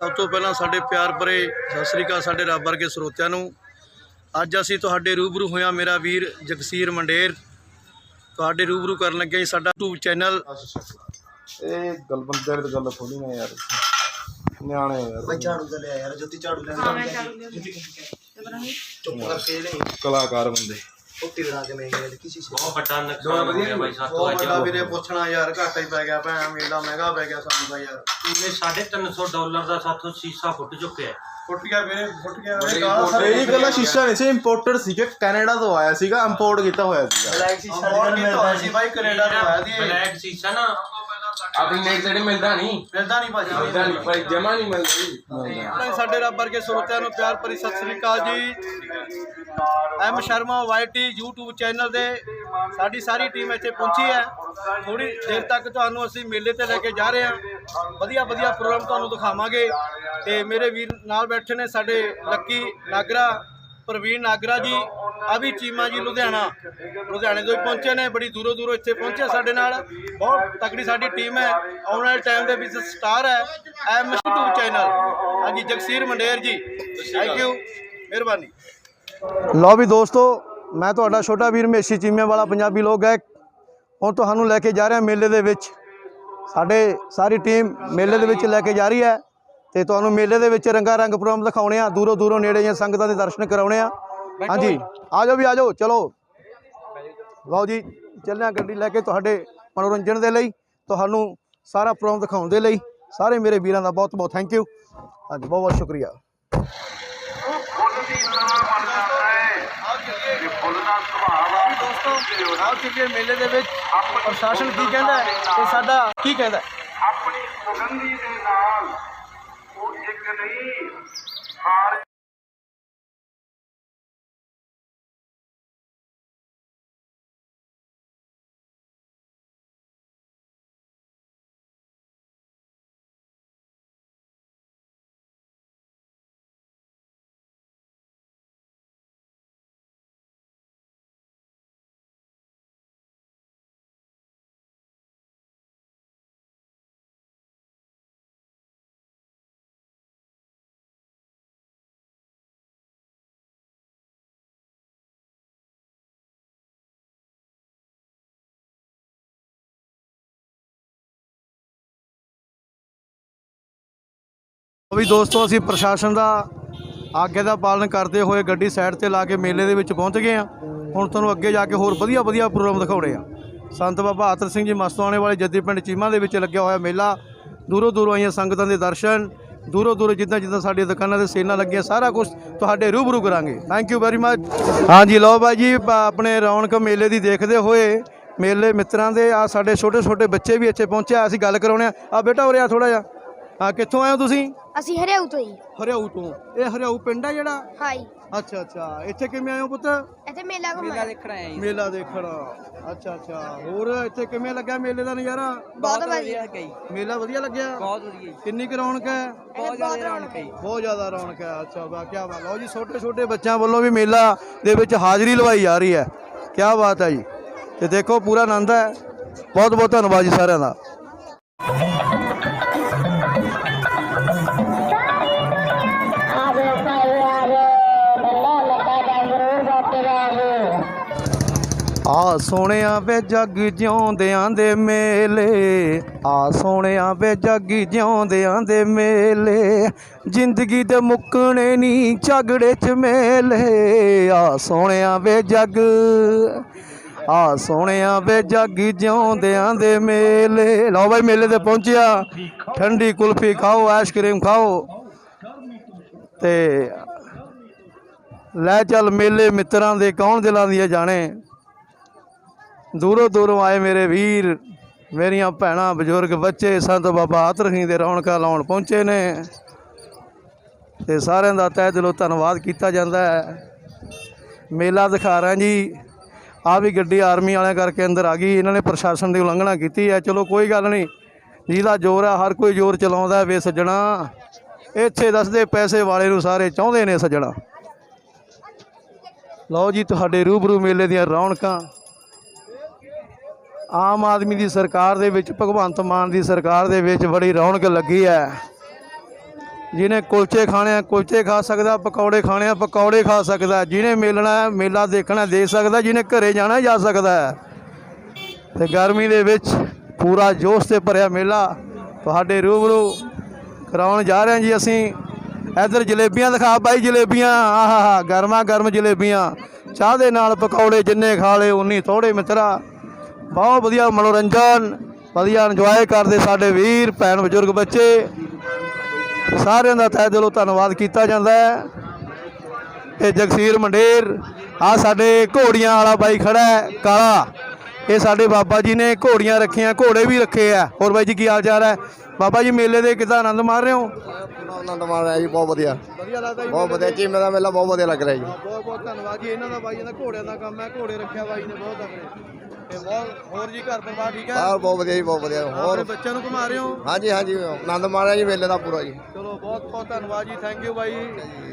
ਸਭ ਤੋਂ ਪਹਿਲਾਂ ਸਾਡੇ ਪਿਆਰ ਭਰੇ ਸਤਿ ਸ੍ਰੀ ਅਕਾਲ ਸਾਡੇ ਰੱਬ ਵਰਗੇ ਸਰੋਤਿਆਂ ਨੂੰ। ਅੱਜ ਅਸੀਂ ਤੁਹਾਡੇ ਰੂਬਰੂ ਹੋਇਆ ਮੇਰਾ ਵੀਰ ਜਗਸੀਰ ਮੰਡੇਰ। ਤੁਹਾਡੇ ਰੂਬਰੂ ਕਰਨ ਲੱਗੇ ਜੀ ਸਾਡਾ YouTube ਚੈਨਲ। ਇਹ ਗੱਲ ਬੰਦੇ ਦੀ ਗੱਲ ਥੋੜੀ ਨਾ ਯਾਰ। ਨਿਆਣੇ ਯਾਰ। ਝਾੜੂ ਦਾ ਲਿਆ ਯਾਰ ਜੋਤੀ ਝਾੜੂ ਲੈ ਚੁੱਪ ਕਰਕੇ ਕਲਾਕਾਰ ਬੰਦੇ। ਉੱਤੀ ਬਣਾ ਕੇ ਮੈਂ ਗਿਆ ਕਿਸੇ ਸੀ ਬਹੁਤ ਵੱਡਾ ਨੁਕਸਾਨ ਹੋ ਗਿਆ ਬਾਈ ਸਾਤੋਂ ਬਹੁਤ ਅੱਜ ਵੱਡਾ ਵੀਰੇ ਪੁੱਛਣਾ ਯਾਰ ਘਾਟਾ ਹੀ ਪੈ ਗਿਆ ਭੈਣ ਮੇਲਾ ਮਹਿੰਗਾ ਪੈ ਗਿਆ ਸਾਨੂੰ ਤਾਂ ਯਾਰ। ਇਹਨੇ 350 ਡਾਲਰ ਦਾ ਸਾਥੋਂ ਸ਼ੀਸ਼ਾ ਫੁੱਟ ਚੁੱਕਿਆ ਹੈ। ਫੁੱਟ ਗਿਆ ਵੀਰੇ ਫੁੱਟ ਗਿਆ ਵੀਰੇ ਗਾਲ ਇਹ ਗੱਲਾਂ ਸ਼ੀਸ਼ਾ ਨਹੀਂ ਸੀ ਇੰਪੋਰਟਡ ਸੀਗਾ ਕੈਨੇਡਾ ਤੋਂ ਆਇਆ ਸੀਗਾ ਇੰਪੋਰਟ ਕੀਤਾ ਹੋਇਆ ਸੀਗਾ। ਬਲੈਕ ਸੀ ਹੋਰ ਕੀਤਾ ਹੋਇਆ ਸੀ ਬਾਈ ਕੈਨੇਡਾ ਤੋਂ ਆਇਆ ਇਹ। ਬਲੈਕ ਸ਼ੀਸ਼ਾ ਨਾ ਆਪਣੀ ਨੇਕ ਜਿਹੜੇ ਮਿਲਦਾ ਨਹੀਂ। ਮਿਲਦਾ ਨਹੀਂ ਭਾਜੀ। ਮਿਲਦਾ ਨਹੀਂ ਭਾਈ ਜਮਾ ਨਹੀਂ ਮਿਲਦੀ। ਆਪਣੇ ਸਾਡੇ ਰੱਬ ਵਰਗੇ ਸਰੋਤਿਆਂ ਨੂੰ ਪਿਆਰ ਭਰੀ ਸਤਿ ਸ੍ਰੀ ਅਕਾਲ ਜੀ। M Sharma YT YouTube channel ਦੇ ਸਾਡੀ ਸਾਰੀ ਟੀਮ ਇੱਥੇ ਪਹੁੰਚੀ ਹੈ। ਥੋੜੀ ਦੇਰ ਤੱਕ ਤੁਹਾਨੂੰ ਅਸੀਂ ਮੇਲੇ ਤੇ ਲੈ ਕੇ ਜਾ ਰਹੇ ਹਾਂ। ਵਧੀਆ ਵਧੀਆ ਪ੍ਰੋਗਰਾਮ ਤੁਹਾਨੂੰ ਦਿਖਾਵਾਂਗੇ। ਤੇ ਮੇਰੇ ਵੀਰ ਨਾਲ ਬੈਠੇ ਨੇ ਸਾਡੇ ਲੱਕੀ ਨਾਗਰਾ ਪ੍ਰਵੀਨ ਨਾਗਰਾ ਜੀ ਆ ਵੀ ਚੀਮਾ ਜੀ, ਲੁਧਿਆਣਾ। ਲੁਧਿਆਣੇ ਤੋਂ ਹੀ ਪਹੁੰਚੇ ਨੇ, ਬੜੀ ਦੂਰੋਂ ਦੂਰੋਂ ਇੱਥੇ ਪਹੁੰਚੇ ਸਾਡੇ ਨਾਲ। ਬਹੁਤ ਤਕੜੀ ਸਾਡੀ ਟੀਮ ਹੈ। ਆਉਣ ਵਾਲੇ ਟਾਈਮ ਦੇ ਵਿੱਚ ਸਟਾਰ ਹੈ ਐਮ YouTube ਚੈਨਲ ਹਾਂਜੀ, ਜਗਸੀਰ ਮੰਡੇਰ ਜੀ ਥੈਂਕ ਯੂ ਮਿਹਰਬਾਨੀ। ਲਓ ਵੀ ਦੋਸਤੋ, ਮੈਂ ਤੁਹਾਡਾ ਛੋਟਾ ਵੀਰ ਮੇਸ਼ੀ ਚੀਮੇ ਵਾਲਾ ਪੰਜਾਬੀ ਲੋਕ ਗਾਇਕ। ਹੁਣ ਤੁਹਾਨੂੰ ਲੈ ਕੇ ਜਾ ਰਿਹਾ ਮੇਲੇ ਦੇ ਵਿੱਚ। ਸਾਡੇ ਸਾਰੀ ਟੀਮ ਮੇਲੇ ਦੇ ਵਿੱਚ ਲੈ ਕੇ ਜਾ ਰਹੀ ਹੈ। ਤੇ ਤੁਹਾਨੂੰ ਮੇਲੇ ਦੇ ਵਿੱਚ ਰੰਗਾ ਰੰਗ ਪ੍ਰੋਗਰਾਮ ਦਿਖਾਉਣੇ ਆ ਦੂਰੋਂ ਦੂਰੋਂ ਨੇੜੇ ਦੀਆਂ ਸੰਗਤਾਂ ਦੇ ਦਰਸ਼ਨ ਕਰਾਉਣੇ ਆ। ਹਾਂਜੀ ਆ ਜਾਓ ਵੀ ਆ ਜਾਓ ਚਲੋ। ਲਓ ਜੀ ਚੱਲਿਆ ਗੱਡੀ ਲੈ ਕੇ ਤੁਹਾਡੇ ਮਨੋਰੰਜਨ ਦੇ ਲਈ ਤੁਹਾਨੂੰ ਸਾਰਾ ਪ੍ਰੋਗਰਾਮ ਦਿਖਾਉਣ ਦੇ ਲਈ। ਸਾਰੇ ਮੇਰੇ ਵੀਰਾਂ ਦਾ ਬਹੁਤ ਬਹੁਤ ਥੈਂਕ ਯੂ ਹਾਂਜੀ ਬਹੁਤ ਬਹੁਤ ਸ਼ੁਕਰੀਆ। ਦੋਸਤੋ ਆਓ ਚੱਲੀਏ ਮੇਲੇ ਦੇ ਵਿੱਚ। ਪ੍ਰਸ਼ਾਸਨ ਕੀ ਕਹਿੰਦਾ ਤੇ ਸਾਡਾ ਕੀ ਕਹਿੰਦਾ ਆਪਣੀ ਸੁਗੰਧੀ ਦੇ ਨਾਲ ਨਹੀਂ ਹਾਰ ਵੀ ਦੋਸਤੋ, ਅਸੀਂ ਪ੍ਰਸ਼ਾਸਨ ਦਾ ਆਗੇ ਦਾ ਪਾਲਣ ਕਰਦੇ ਹੋਏ ਗੱਡੀ ਸਾਈਡ ਤੇ ਲਾ ਕੇ ਮੇਲੇ ਦੇ ਵਿੱਚ ਪਹੁੰਚ ਗਏ ਆ ਹੁਣ ਤੁਹਾਨੂੰ ਅੱਗੇ ਜਾ ਕੇ ਹੋਰ ਵਧੀਆ ਵਧੀਆ ਪ੍ਰੋਗਰਾਮ ਦਿਖਾਉਣੇ ਆ ਸੰਤ ਬਾਬਾ ਆਤਰ ਸਿੰਘ ਜੀ ਮਸਤਵਾਣੇ ਵਾਲੇ ਜੱਦੀ ਪਿੰਡ ਚੀਮਾ ਦੇ ਵਿੱਚ ਲੱਗਿਆ ਹੋਇਆ ਮੇਲਾ। ਦੂਰੋਂ ਦੂਰੋਂ ਆਈਆਂ ਸੰਗਤਾਂ ਦੇ ਦਰਸ਼ਨ, ਦੂਰੋਂ ਦੂਰੋਂ ਜਿੱਦਾਂ ਜਿੱਦਾਂ ਸਾਡੀਆਂ ਦੁਕਾਨਾਂ ਤੇ ਸੇਲਾਂ ਲੱਗੀਆਂ, ਸਾਰਾ ਕੁਝ ਤੁਹਾਡੇ ਰੂਬਰੂ ਕਰਾਂਗੇ। ਥੈਂਕ ਯੂ ਵੈਰੀ ਮਚ ਹਾਂਜੀ, ਲਓ ਬਾਈ ਜੀ ਆਪਣੇ ਰੌਣਕ ਮੇਲੇ ਦੀ ਦੇਖਦੇ ਹੋਏ ਮੇਲੇ ਮਿੱਤਰਾਂ ਦੇ ਆ ਸਾਡੇ ਛੋਟੇ ਛੋਟੇ ਬੱਚੇ ਵੀ ਇੱਥੇ ਪਹੁੰਚਿਆ ਅਸੀਂ ਗੱਲ ਕਰਾਉਣੇ ਆ। ਆ ਬੇਟਾ ਉਰੇ ਆ ਥੋੜਾ ਜਿਹਾ। ਆ ਕਿੱਥੋਂ ਆਏ ਹੋ ਤੁਸੀਂ? ਅਸੀਂ ਹਰਿਆਊ ਤੋਂ ਹੀ। ਹਰਿਆਊ ਤੋਂ। ਇਹ ਹਰਿਆਊ ਪਿੰਡ ਆ ਜਿਹੜਾ? ਹਾਈ ਅੱਛਾ ਅੱਛਾ। ਇੱਥੇ ਕਿਵੇਂ ਆਏ ਹੋ ਪੁੱਤ? ਇੱਥੇ ਮੇਲਾ ਘੁੰਮਣ। ਮੇਲਾ ਦੇਖਣ ਅੱਛਾ ਅੱਛਾ। ਹੋਰ ਇੱਥੇ ਕਿਵੇਂ ਲੱਗਾ ਮੇਲੇ ਦਾ ਨਜ਼ਾਰਾ? ਬਹੁਤ ਵਧੀਆ ਮੇਲਾ ਵਧੀਆ ਲੱਗਿਆ? ਬਹੁਤ ਵਧੀਆ ਕਿੰਨੀ ਕੁ ਰੌਣਕ ਹੈ? ਬਹੁਤ ਜ਼ਿਆਦਾ ਰੌਣਕ ਹੈ। ਬਹੁਤ ਜ਼ਿਆਦਾ ਰੌਣਕ ਹੈ। ਅੱਛਾ ਵਾ ਕੀ ਬਾਤ। ਲਓ ਜੀ ਛੋਟੇ ਛੋਟੇ ਬੱਚਿਆਂ ਵੱਲੋਂ ਵੀ ਮੇਲਾ ਦੇ ਵਿੱਚ ਹਾਜ਼ਰੀ ਲਵਾਈ ਜਾ ਰਹੀ ਹੈ। ਕੀ ਬਾਤ ਹੈ ਜੀ। ਤੇ ਦੇਖੋ ਪੂਰਾ ਆਨੰਦ ਹੈ। ਬਹੁਤ ਬਹੁਤ ਧੰਨਵਾਦ ਜੀ ਸਾਰਿਆਂ ਦਾ। ਆ ਸੋਹਣਿਆ ਵੇ ਜੱਗ ਜਿਉਂਦਿਆਂ ਦੇ ਮੇਲੇ। ਆ ਸੋਹਣਿਆ ਵੇ ਜੱਗ ਜਿਉਂਦਿਆਂ ਦੇ ਮੇਲੇ। ਜ਼ਿੰਦਗੀ ਦੇ ਮੁੱਕਣੇ ਨਹੀਂ ਝਗੜੇ ਚ ਮੇਲੇ। ਆ ਸੋਹਣਿਆ ਵੇ ਜੱਗ, ਆ ਸੋਹਣਿਆ ਵੇ ਜੱਗ ਜਿਉਂਦਿਆਂ ਦੇ ਮੇਲੇ। ਲਓ ਬਾਈ ਮੇਲੇ ਤੇ ਪਹੁੰਚਿਆ। ਠੰਡੀ ਕੁਲਫੀ ਖਾਓ ਆਈਸਕ੍ਰੀਮ ਖਾਓ। ਤੇ ਲੈ ਚੱਲ ਮੇਲੇ ਮਿੱਤਰਾਂ ਦੇ, ਕੌਣ ਦਿਲਾਂ ਦੀਆਂ ਜਾਣੇ? ਦੂਰੋਂ ਦੂਰੋਂ ਆਏ ਮੇਰੇ ਵੀਰ, ਮੇਰੀਆਂ ਭੈਣਾਂ, ਬਜ਼ੁਰਗ, ਬੱਚੇ, ਸੰਤ ਬਾਬਾ ਆਤਰਹੀ ਦੇ ਰੌਣਕਾਂ ਲਾਉਣ ਪਹੁੰਚੇ ਨੇ। ਤੇ ਸਾਰਿਆਂ ਦਾ ਤਹਿ ਦਿਲੋਂ ਧੰਨਵਾਦ ਕੀਤਾ ਜਾਂਦਾ ਹੈ। ਮੇਲਾ ਦਿਖਾ ਰਹੇ ਜੀ। ਆ ਵੀ ਗੱਡੀ ਆਰਮੀ ਵਾਲਿਆਂ ਕਰਕੇ ਅੰਦਰ ਆ ਗਈ। ਇਹਨਾਂ ਨੇ ਪ੍ਰਸ਼ਾਸਨ ਦੀ ਉਲੰਘਣਾ ਕੀਤੀ ਹੈ। ਚਲੋ ਕੋਈ ਗੱਲ ਨਹੀਂ। ਜਿਹਦਾ ਜ਼ੋਰ ਆ, ਹਰ ਕੋਈ ਜ਼ੋਰ ਚਲਾਉਂਦਾ ਵੇ ਸੱਜਣਾ। ਇੱਥੇ ਦੱਸਦੇ ਪੈਸੇ ਵਾਲੇ ਨੂੰ ਸਾਰੇ ਚਾਹੁੰਦੇ ਨੇ ਸੱਜਣਾ। ਲਓ ਜੀ, ਤੁਹਾਡੇ ਰੂਬਰੂ ਮੇਲੇ ਦੀਆਂ ਰੌਣਕਾਂ। ਆਮ ਆਦਮੀ ਦੀ ਸਰਕਾਰ ਦੇ ਵਿੱਚ, ਭਗਵੰਤ ਮਾਨ ਦੀ ਸਰਕਾਰ ਦੇ ਵਿੱਚ ਬੜੀ ਰੌਣਕ ਲੱਗੀ ਹੈ। ਜਿਹਨੇ ਕੁਲਚੇ ਖਾਣੇ ਆ, ਕੁਲਚੇ ਖਾ ਸਕਦਾ, ਪਕੌੜੇ ਖਾਣੇ ਆ, ਪਕੌੜੇ ਖਾ ਸਕਦਾ। ਜਿਹਨੇ ਮੇਲਣਾ ਮੇਲਾ ਦੇਖਣਾ, ਦੇ ਸਕਦਾ। ਜਿਹਨੇ ਘਰੇ ਜਾਣਾ, ਜਾ ਸਕਦਾ ਹੈ। ਤੇ ਗਰਮੀ ਦੇ ਵਿੱਚ ਪੂਰਾ ਜੋਸ਼ ਤੇ ਭਰਿਆ ਮੇਲਾ ਤੁਹਾਡੇ ਰੂਬਰੂ ਕਰਾਉਣ ਜਾ ਰਹੇ ਹਾਂ ਜੀ ਅਸੀਂ। ਇੱਧਰ ਜਲੇਬੀਆਂ ਦਿਖਾ ਬਾਈ ਜਲੇਬੀਆਂ। ਆਹਾ ਗਰਮਾ ਗਰਮ ਜਲੇਬੀਆਂ। ਚਾਹ ਦੇ ਨਾਲ ਪਕੌੜੇ ਜਿੰਨੇ ਖਾ ਲਏ, ਉਨੀ ਥੋੜੇ ਮਿੱਤਰਾ। ਬਹੁਤ ਵਧੀਆ ਮਨੋਰੰਜਨ ਵਧੀਆ ਇੰਜੋਏ ਕਰਦੇ ਸਾਡੇ ਵੀਰ ਭੈਣ ਬਜ਼ੁਰਗ ਬੱਚੇ। ਸਾਰਿਆਂ ਦਾ ਤਹਿ ਦਿਲੋਂ ਧੰਨਵਾਦ ਕੀਤਾ ਜਾਂਦਾ ਹੈ। ਇਹ ਜਗਸੀਰ ਮੰਡੇਰ ਆ ਸਾਡੇ ਘੋੜੀਆਂ ਵਾਲਾ ਬਾਈ ਖੜਾ ਹੈ ਕਾਲਾ। ਇਹ ਸਾਡੇ ਬਾਬਾ ਜੀ ਨੇ ਘੋੜੀਆਂ ਰੱਖੀਆਂ ਘੋੜੇ ਵੀ ਰੱਖੇ ਆ। ਹੋਰ ਬਾਈ ਜੀ ਕੀ ਹਾਲ ਚਾਲ ਹੈ? ਬਾਬਾ ਜੀ ਮੇਲੇ ਦੇ ਕਿਦਾਂ ਆਨੰਦ ਮਾਰ ਰਹੇ ਹੋ? ਆਨੰਦ ਮਾਣ ਰਿਹਾ ਜੀ ਬਹੁਤ ਵਧੀਆ। ਵਧੀਆ ਲੱਗਦਾ ਜੀ ਬਹੁਤ ਵਧੀਆ ਚੀਮੇ ਦਾ ਮੇਲਾ ਬਹੁਤ ਵਧੀਆ ਲੱਗ ਰਿਹਾ ਜੀ। ਬਹੁਤ ਬਹੁਤ ਧੰਨਵਾਦ ਜੀ ਇਹਨਾਂ ਦਾ ਬਾਈ ਦਾ ਘੋੜਿਆਂ ਦਾ ਕੰਮ ਹੈ ਘੋੜੇ ਰੱਖਿਆ ਬਾਈ ਨੇ ਬਹੁਤ ਆਪਣੇ ਤੇ ਬਹੁਤ ਹੋਰ ਜੀ ਘਰ ਪਰਿਵਾਰ ਠੀਕ ਹੈ ਬਾਹਰ ਬਹੁਤ ਵਧੀਆ ਜੀ ਬਹੁਤ ਵਧੀਆ। ਆਪਣੇ ਹੋਰ ਬੱਚਿਆਂ ਨੂੰ ਘੁਮਾ ਰਹੇ ਹੋ? ਹਾਂਜੀ ਹਾਂਜੀ ਆਨੰਦ ਮਾਣ ਰਿਹਾ ਜੀ ਮੇਲੇ ਦਾ ਪੂਰਾ ਜੀ। ਚਲੋ ਬਹੁਤ ਬਹੁਤ ਧੰਨਵਾਦ ਜੀ ਥੈਂਕ ਯੂ ਬਾਈ।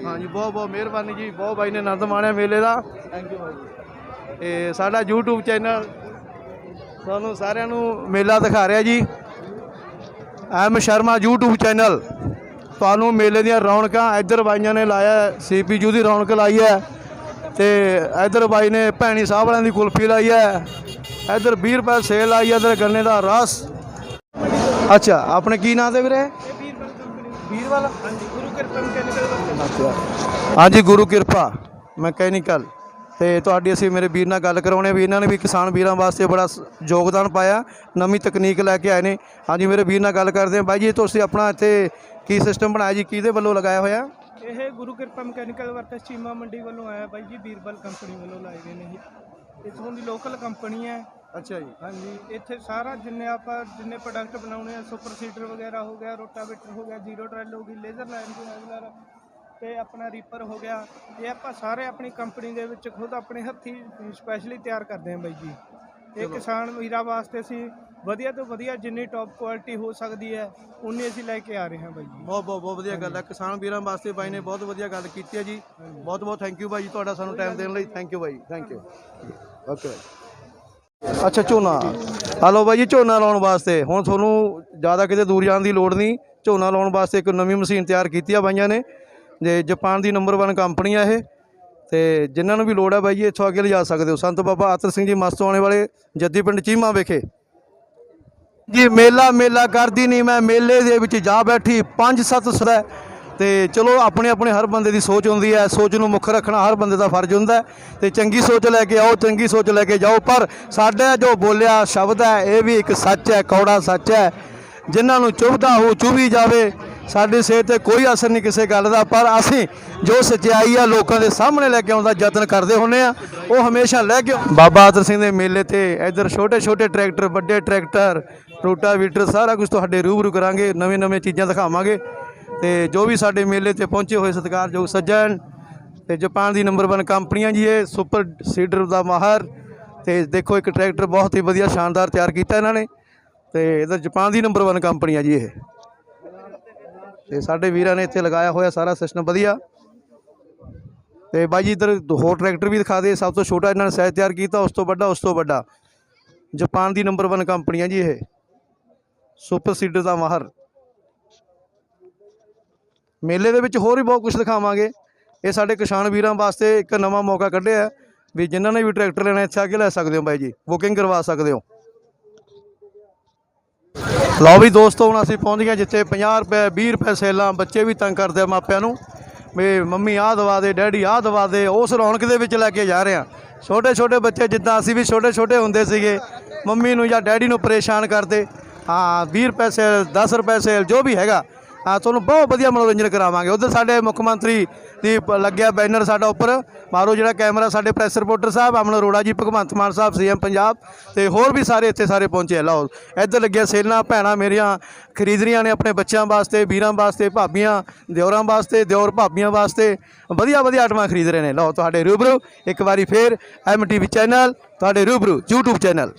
ਹਾਂਜੀ ਬਹੁਤ ਬਹੁਤ ਮਿਹਰਬਾਨੀ ਜੀ ਬਹੁਤ ਬਾਈ ਨੇ ਆਨੰਦ ਮਾਣਿਆ ਮੇਲੇ ਦਾ। ਥੈਂਕ ਯੂ ਬਾਈ ਇਹ ਸਾਡਾ YouTube ਚੈਨਲ ਤੁਹਾਨੂੰ ਸਾਰਿਆਂ ਨੂੰ ਮੇਲਾ ਦਿਖਾ ਰਿਹਾ ਜੀ। ਐਮ ਸ਼ਰਮਾ YouTube ਚੈਨਲ ਤੁਹਾਨੂੰ ਮੇਲੇ ਦੀਆਂ ਰੌਣਕਾਂ ਇੱਧਰ ਬਾਈਆਂ ਨੇ ਲਾਇਆ ਸੀਪੀਯੂ ਦੀ ਰੌਣਕ ਲਾਈ ਹੈ। ਤੇ ਇੱਧਰ ਬਾਈ ਨੇ ਭੈਣੀ ਸਾਹਿਬ ਵਾਲਿਆਂ ਦੀ ਕੁਲਫੀ ਲਾਈ ਹੈ। ਇੱਧਰ 20 ਰੁਪਏ ਸੇਲ ਆਈ ਹੈ, ਇੱਧਰ ਗੰਨੇ ਦਾ ਰਸ। ਅੱਛਾ, ਆਪਣੇ ਕੀ ਨਾਂ ਤੇ ਵੀਰੇ? ਵੀਰ ਹਾਂਜੀ, ਗੁਰੂ ਕਿਰਪਾ। ਮੈਕੈਨੀਕਲ ਹਾਂਜੀ ਗੁਰੂ ਕਿਰਪਾ ਮਕੈਨੀਕਲ ਤੇ ਤੁਹਾਡੀ ਅਸੀਂ ਮੇਰੇ ਵੀਰ ਨਾਲ ਗੱਲ ਕਰਾਉਣੇ ਵੀ ਇਹਨਾਂ ਨੇ ਵੀ ਕਿਸਾਨ ਵੀਰਾਂ ਵਾਸਤੇ ਬੜਾ ਯੋਗਦਾਨ ਪਾਇਆ। ਨਵੀਂ ਤਕਨੀਕ ਲੈ ਕੇ ਆਏ ਨੇ। ਹਾਂਜੀ, ਮੇਰੇ ਵੀਰ ਨਾਲ ਗੱਲ ਕਰਦੇ ਹਾਂ ਬਾਈ ਜੀ, ਤੁਸੀਂ ਆਪਣਾ ਇੱਥੇ ਕੀ ਸਿਸਟਮ ਬਣਾਇਆ ਜੀ? ਕਿਹਦੇ ਵੱਲੋਂ ਲਗਾਇਆ ਹੋਇਆ? ਇਹ ਗੁਰੂ ਕਿਰਪਾ ਮਕੈਨੀਕਲ ਵਰਕਸ ਚੀਮਾ ਮੰਡੀ ਵੱਲੋਂ ਆਇਆ ਬਾਈ ਜੀ ਬੀਰਬਲ ਕੰਪਨੀ ਵੱਲੋਂ ਲਾਏ ਗਏ ਨੇ ਇਹ। ਇਥੋਂ ਦੀ ਲੋਕਲ ਕੰਪਨੀ ਹੈ। ਅੱਛਾ ਜੀ। ਹਾਂਜੀ ਇੱਥੇ ਸਾਰਾ ਜਿੰਨੇ ਆਪਾਂ ਜਿੰਨੇ ਪ੍ਰੋਡਕਟ ਬਣਾਉਣੇ ਆ ਸੁਪਰ ਸੀਡਰ ਵਗੈਰਾ ਹੋ ਗਿਆ ਰੋਟਾਵੇਟਰ ਹੋ ਗਿਆ ਜ਼ੀਰੋ ਟਰੈਲ ਹੋ ਗਈ ਲੇਜ਼ਰ ਲਾਈਨ ਦੀ ਹੈਗਲਰ ਤੇ ਆਪਣਾ ਰੀਪਰ ਹੋ ਗਿਆ। ਇਹ ਆਪਾਂ ਸਾਰੇ ਆਪਣੀ ਕੰਪਨੀ ਦੇ ਵਿੱਚ ਖੁਦ ਆਪਣੇ ਹੱਥੀ ਸਪੈਸ਼ਲੀ ਤਿਆਰ ਕਰਦੇ ਹਾਂ ਬਾਈ ਜੀ। ਇਹ ਕਿਸਾਨ ਵੀਰਾਂ ਵਾਸਤੇ ਅਸੀਂ ਵਧੀਆ ਤੋਂ ਵਧੀਆ ਜਿੰਨੀ ਟੌਪ ਕੁਆਲਿਟੀ ਹੋ ਸਕਦੀ ਹੈ ਉਨੀ ਅਸੀਂ ਲੈ ਕੇ ਆ ਰਹੇ ਹਾਂ ਬਾਈ ਜੀ। ਬਹੁਤ ਬਹੁਤ ਬਹੁਤ ਵਧੀਆ ਗੱਲ ਹੈ। ਕਿਸਾਨ ਵੀਰਾਂ ਵਾਸਤੇ ਬਾਈ ਨੇ ਬਹੁਤ ਵਧੀਆ ਗੱਲ ਕੀਤੀ ਹੈ ਜੀ। ਬਹੁਤ ਬਹੁਤ ਥੈਂਕ ਯੂ ਬਾਈ ਜੀ ਤੁਹਾਡਾ ਸਾਨੂੰ ਟਾਈਮ ਦੇਣ ਲਈ। Thank you by thank you okay ਅੱਛਾ ਝੋਨਾ। ਹਲੋ ਬਾਈ ਜੀ ਝੋਨਾ ਲਾਉਣ ਵਾਸਤੇ। ਹੁਣ ਤੁਹਾਨੂੰ ਜ਼ਿਆਦਾ ਕਿਤੇ ਦੂਰ ਜਾਣ ਦੀ ਲੋੜ ਨਹੀਂ। ਝੋਨਾ ਲਾਉਣ ਵਾਸਤੇ ਇੱਕ ਨਵੀਂ ਮਸ਼ੀਨ ਤਿਆਰ ਕੀਤੀ ਆ ਬਾਈਆਂ ਨੇ। ਜੇ ਜਾਪਾਨ ਦੀ ਨੰਬਰ 1 ਕੰਪਨੀ ਆ ਇਹ। ਤੇ ਜਿਨ੍ਹਾਂ ਨੂੰ ਵੀ ਲੋੜ ਹੈ ਬਾਈ ਜੀ ਇੱਥੋਂ ਅੱਗੇ ਲਿਜਾ ਸਕਦੇ ਹੋ। ਸੰਤ ਬਾਬਾ ਆਤਰ ਸਿੰਘ ਜੀ ਮਸਤੋਆਣੇ ਵਾਲੇ ਜੱਦੀ ਪਿੰਡ ਚੀਮਾ ਵਿਖੇ। ਜੀ, ਮੇਲਾ ਮੇਲਾ ਕਰਦੀ ਨਹੀਂ ਮੈਂ, ਮੇਲੇ ਦੇ ਵਿੱਚ ਜਾ ਬੈਠੀ, ਪੰਜ, ਸੱਤ ਸਦਾ ਤੇ ਚਲੋ, ਆਪਣੇ ਆਪਣੇ ਹਰ ਬੰਦੇ ਦੀ ਸੋਚ ਹੁੰਦੀ ਹੈ। ਸੋਚ ਨੂੰ ਮੁੱਖ ਰੱਖਣਾ ਹਰ ਬੰਦੇ ਦਾ ਫਰਜ਼ ਹੁੰਦਾ ਹੈ। ਤੇ ਚੰਗੀ ਸੋਚ ਲੈ ਕੇ ਆਓ, ਚੰਗੀ ਸੋਚ ਲੈ ਕੇ ਜਾਓ। ਪਰ ਸਾਡਾ ਜੋ ਬੋਲਿਆ ਸ਼ਬਦ ਹੈ, ਇਹ ਵੀ ਇੱਕ ਸੱਚ ਹੈ, ਕੌੜਾ ਸੱਚ ਹੈ। ਜਿਨ੍ਹਾਂ ਨੂੰ ਚੁਭਦਾ ਹੋ ਚੁਭੀ ਜਾਵੇ ਸਾਡੀ ਸਿਹਤ ਤੇ ਕੋਈ ਅਸਰ ਨਹੀਂ ਕਿਸੇ ਗੱਲ ਦਾ, ਪਰ ਅਸੀਂ ਜੋ ਸੱਚਾਈ ਆ ਲੋਕਾਂ ਦੇ ਸਾਹਮਣੇ ਲੈ ਕੇ ਆਉਣ ਦਾ ਯਤਨ ਕਰਦੇ ਹੁੰਨੇ ਆ, ਉਹ ਹਮੇਸ਼ਾ ਲੈ ਕੇ ਬਾਬਾ ਆਦਰ ਸਿੰਘ ਦੇ ਮੇਲੇ ਤੇ ਇੱਧਰ ਛੋਟੇ ਛੋਟੇ ਟਰੈਕਟਰ, ਵੱਡੇ ਟਰੈਕਟਰ ਰੋਟਾਵੀਟਰ ਸਾਰਾ ਕੁਝ ਤੁਹਾਡੇ ਰੂਬਰੂ ਕਰਾਂਗੇ ਨਵੇਂ ਨਵੇਂ ਚੀਜ਼ਾਂ ਦਿਖਾਵਾਂਗੇ। ਤੇ ਜੋ ਵੀ ਸਾਡੇ ਮੇਲੇ ਤੇ ਪਹੁੰਚੇ ਹੋਏ ਸਤਿਕਾਰਯੋਗ ਸੱਜਣ, ਤੇ ਜਾਪਾਨ ਦੀ ਨੰਬਰ 1 ਕੰਪਨੀਆਂ ਜੀ ਇਹ ਸੁਪਰ ਸੀਡਰ ਦਾ ਮਾਹਰ, ਤੇ ਦੇਖੋ ਇੱਕ ਟਰੈਕਟਰ ਬਹੁਤ ਹੀ ਵਧੀਆ, ਸ਼ਾਨਦਾਰ ਤਿਆਰ ਕੀਤਾ ਇਹਨਾਂ ਨੇ। ਤੇ ਇਧਰ ਜਾਪਾਨ ਦੀ ਨੰਬਰ 1 ਕੰਪਨੀ ਆ ਜੀ ਇਹ। ਤੇ ਸਾਡੇ ਵੀਰਾਂ ਨੇ ਇੱਥੇ ਲਗਾਇਆ ਹੋਇਆ ਸਾਰਾ ਸਿਸਟਮ ਵਧੀਆ। ਤੇ ਬਾਈ ਜੀ ਇਧਰ ਹੋਰ ਟਰੈਕਟਰ ਵੀ ਦਿਖਾ ਦੇ, ਸਭ ਤੋਂ ਛੋਟਾ ਇਹਨਾਂ ਨੇ ਸਾਈਜ਼ ਤਿਆਰ ਕੀਤਾ, ਉਸ ਤੋਂ ਵੱਡਾ, ਉਸ ਤੋਂ ਵੱਡਾ। ਜਾਪਾਨ ਦੀ ਨੰਬਰ 1 ਕੰਪਨੀ ਹੈ ਜੀ ਇਹ। ਸੁਪਰ ਸੀਡਰ ਦਾ ਮਾਹਰ। ਮੇਲੇ ਦੇ ਵਿੱਚ ਹੋਰ ਵੀ ਬਹੁਤ ਕੁਝ ਦਿਖਾਵਾਂਗੇ। ਇਹ ਸਾਡੇ ਕਿਸਾਨ ਵੀਰਾਂ ਵਾਸਤੇ ਇੱਕ ਨਵਾਂ ਮੌਕਾ ਕੱਢਿਆ ਵੀ ਜਿਨ੍ਹਾਂ ਨੇ ਵੀ ਟਰੈਕਟਰ ਲੈਣਾ ਇੱਥੇ ਆ ਕੇ ਲੈ ਸਕਦੇ ਹੋ ਬਾਈ ਜੀ। ਬੁਕਿੰਗ ਕਰਵਾ ਸਕਦੇ ਹੋ। ਲਓ ਵੀ ਦੋਸਤੋ, ਹੁਣ ਅਸੀਂ ਪਹੁੰਚ ਗਏ ਜਿੱਥੇ 50 ਰੁਪਏ 20 ਰੁਪਏ ਸੇਲਾਂ, ਬੱਚੇ ਵੀ ਤੰਗ ਕਰਦੇ ਆ ਮਾਪਿਆਂ ਨੂੰ। ਵੀ ਮੰਮੀ ਆਹ ਦਵਾ ਦੇ, ਡੈਡੀ ਆਹ ਦਵਾ ਦੇ, ਉਸ ਰੌਣਕ ਦੇ ਵਿੱਚ ਲੈ ਕੇ ਜਾ ਰਹੇ ਆ। ਛੋਟੇ ਛੋਟੇ ਬੱਚੇ, ਜਿੱਦਾਂ ਅਸੀਂ ਵੀ ਛੋਟੇ ਛੋਟੇ ਹੁੰਦੇ ਸੀਗੇ, ਮੰਮੀ ਨੂੰ ਜਾਂ ਡੈਡੀ ਨੂੰ ਪਰੇਸ਼ਾਨ ਕਰਦੇ। ਹਾਂ 20 ਰੁਪਏ ਸੇਲ 10 ਰੁਪਏ ਸੇਲ, ਜੋ ਵੀ ਹੈਗਾ। ਤੁਹਾਨੂੰ ਬਹੁਤ ਵਧੀਆ ਮਨੋਰੰਜਨ ਕਰਾਵਾਂਗੇ। ਉਧਰ ਸਾਡੇ ਮੁੱਖ ਮੰਤਰੀ ਦੀ ਪ- ਲੱਗਿਆ ਬੈਨਰ ਸਾਡਾ ਉੱਪਰ। ਮਾਰੋ ਜਿਹੜਾ ਕੈਮਰਾ, ਸਾਡੇ ਪ੍ਰੈਸ ਰਿਪੋਰਟਰ ਸਾਹਿਬ, ਅਮਨ ਅਰੋੜਾ ਜੀ, ਭਗਵੰਤ ਮਾਨ ਸਾਹਿਬ, ਸੀਐਮ ਪੰਜਾਬ ਤੇ ਹੋਰ ਵੀ ਸਾਰੇ ਇੱਥੇ ਸਾਰੇ ਪਹੁੰਚੇ ਆ। ਲਓ, ਇੱਧਰ ਲੱਗਿਆ ਸੇਲਾਂ ਭੈਣਾਂ ਮੇਰੀਆਂ ਖਰੀਦ ਰਹੀਆਂ ਨੇ ਆਪਣੇ ਬੱਚਿਆਂ ਵਾਸਤੇ, ਵੀਰਾਂ ਵਾਸਤੇ, ਭਾਬੀਆਂ, ਦਿਓਰਾਂ ਵਾਸਤੇ, ਦਿਓਰ ਭਾਬੀਆਂ ਵਾਸਤੇ ਵਧੀਆ ਵਧੀਆ ਆਟਮਾਂ ਖਰੀਦ ਰਹੇ ਨੇ। ਲਓ, ਤੁਹਾਡੇ ਰੂਬਰੂ, ਇੱਕ ਵਾਰੀ ਫੇਰ ਐਮਟੀਵੀ ਚੈਨਲ ਤੁਹਾਡੇ ਰੂਬਰੂ YouTube ਚੈਨਲ